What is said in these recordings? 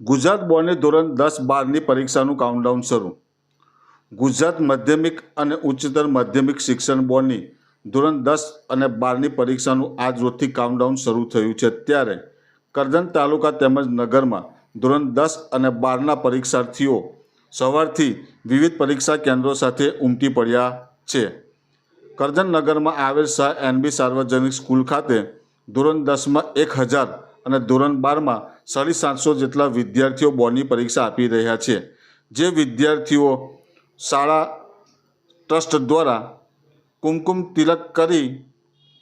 ગુજરાત બોર્ડની ધોરણ દસ બારની પરીક્ષાનું કાઉન્ટડાઉન શરૂ. ગુજરાત માધ્યમિક અને ઉચ્ચતર માધ્યમિક શિક્ષણ બોર્ડની ધોરણ દસ અને બારની પરીક્ષાનું આજ રોજથી કાઉન્ટડાઉન શરૂ થયું છે. ત્યારે કરજણ તાલુકા તેમજ નગરમાં ધોરણ દસ અને બારના પરીક્ષાર્થીઓ સવારથી વિવિધ પરીક્ષા કેન્દ્રો સાથે ઉમટી પડ્યા છે. કરજણ નગરમાં આવેલ શાહ એનબી સાર્વજનિક સ્કૂલ ખાતે ધોરણ દસમાં એક હજાર અને ધોરણ બારમાં સાડી સાતસો જેટલા વિદ્યાર્થીઓ બોર્ડની પરીક્ષા આપી રહ્યા છે. જે વિદ્યાર્થીઓ શાળા ટ્રસ્ટ દ્વારા કુમકુમ તિલક કરી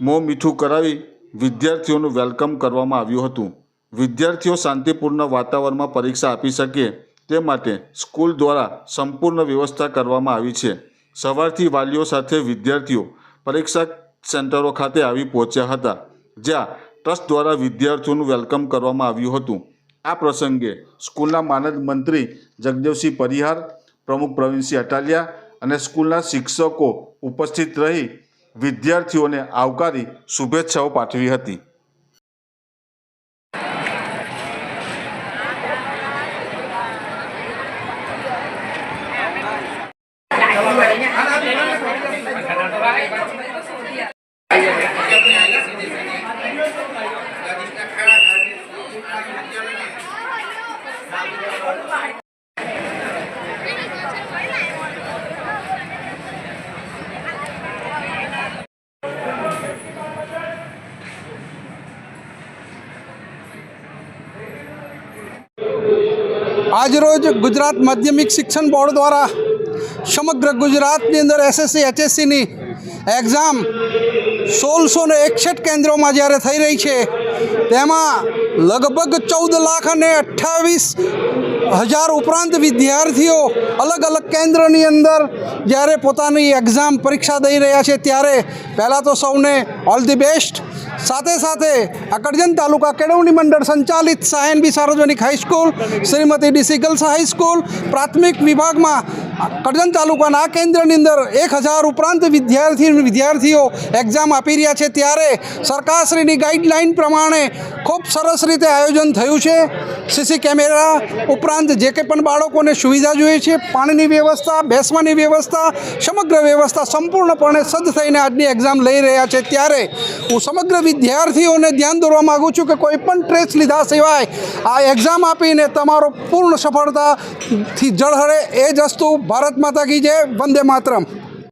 મોં મીઠું કરાવી વિદ્યાર્થીઓનું વેલકમ કરવામાં આવ્યું હતું. વિદ્યાર્થીઓ શાંતિપૂર્ણ વાતાવરણમાં પરીક્ષા આપી શકે તે માટે સ્કૂલ દ્વારા સંપૂર્ણ વ્યવસ્થા કરવામાં આવી છે. સવારથી વાલીઓ સાથે વિદ્યાર્થીઓ પરીક્ષા સેન્ટરો ખાતે આવી પહોંચ્યા હતા, જ્યાં ટ્રસ્ટ દ્વારા વિદ્યાર્થીઓનું વેલકમ કરવામાં આવ્યું હતું. આ પ્રસંગે સ્કૂલના માનદ મંત્રી જગદેવસિંહ પરિહાર, પ્રમુખ પ્રવીણસિંહ અટાલિયા અને સ્કૂલના શિક્ષકો ઉપસ્થિત રહી વિદ્યાર્થીઓને આવકારી શુભેચ્છાઓ પાઠવી હતી. આજરોજ ગુજરાત માધ્યમિક શિક્ષણ બોર્ડ દ્વારા સમગ્ર ગુજરાતની અંદર એસએસસી, એચએસસીની એક્ઝામ સોળસો ને એકસઠ કેન્દ્રોમાં જ્યારે થઈ રહી છે, તેમાં લગભગ ચૌદ લાખ અને અઠ્ઠાવીસ હજાર ઉપરાંત વિદ્યાર્થીઓ અલગ અલગ કેન્દ્રની અંદર જ્યારે પોતાની એક્ઝામ પરીક્ષા દઈ રહ્યા છે, ત્યારે પહેલાં તો સૌને ઓલ ધી બેસ્ટ. સાથે સાથે આ કરજણ તાલુકા કેળવણી મંડળ સંચાલિત સાયનબી સાર્વજનિક high school, Shrimati D C girls high school, પ્રાથમિક વિભાગમાં કરજણ તાલુકાના કેન્દ્રની અંદર એક હજાર ઉપરાંત વિદ્યાર્થી વિદ્યાર્થીઓ એક્ઝામ આપી રહ્યા છે. ત્યારે સરકારશ્રીની ગાઈડલાઈન પ્રમાણે ખૂબ સરસ રીતે આયોજન થયું છે. સીસી કેમેરા ઉપરાંત જે કંઈ પણ બાળકોને સુવિધા જોઈએ છે, પાણીની વ્યવસ્થા, બેસવાની વ્યવસ્થા, સમગ્ર વ્યવસ્થા સંપૂર્ણપણે સજ્જ થઈને આજની એક્ઝામ લઈ રહ્યા છે. ત્યારે હું સમગ્ર વિદ્યાર્થીઓને ધ્યાન દોરવા માગું છું કે કોઈ પણ ટ્રેસ લીધા સિવાય આ એક્ઝામ આપીને તમારો પૂર્ણ સફળતાથી જળહળે એ જ વસ્તુ ભારત માતા કી જય, વંદે માતરમ.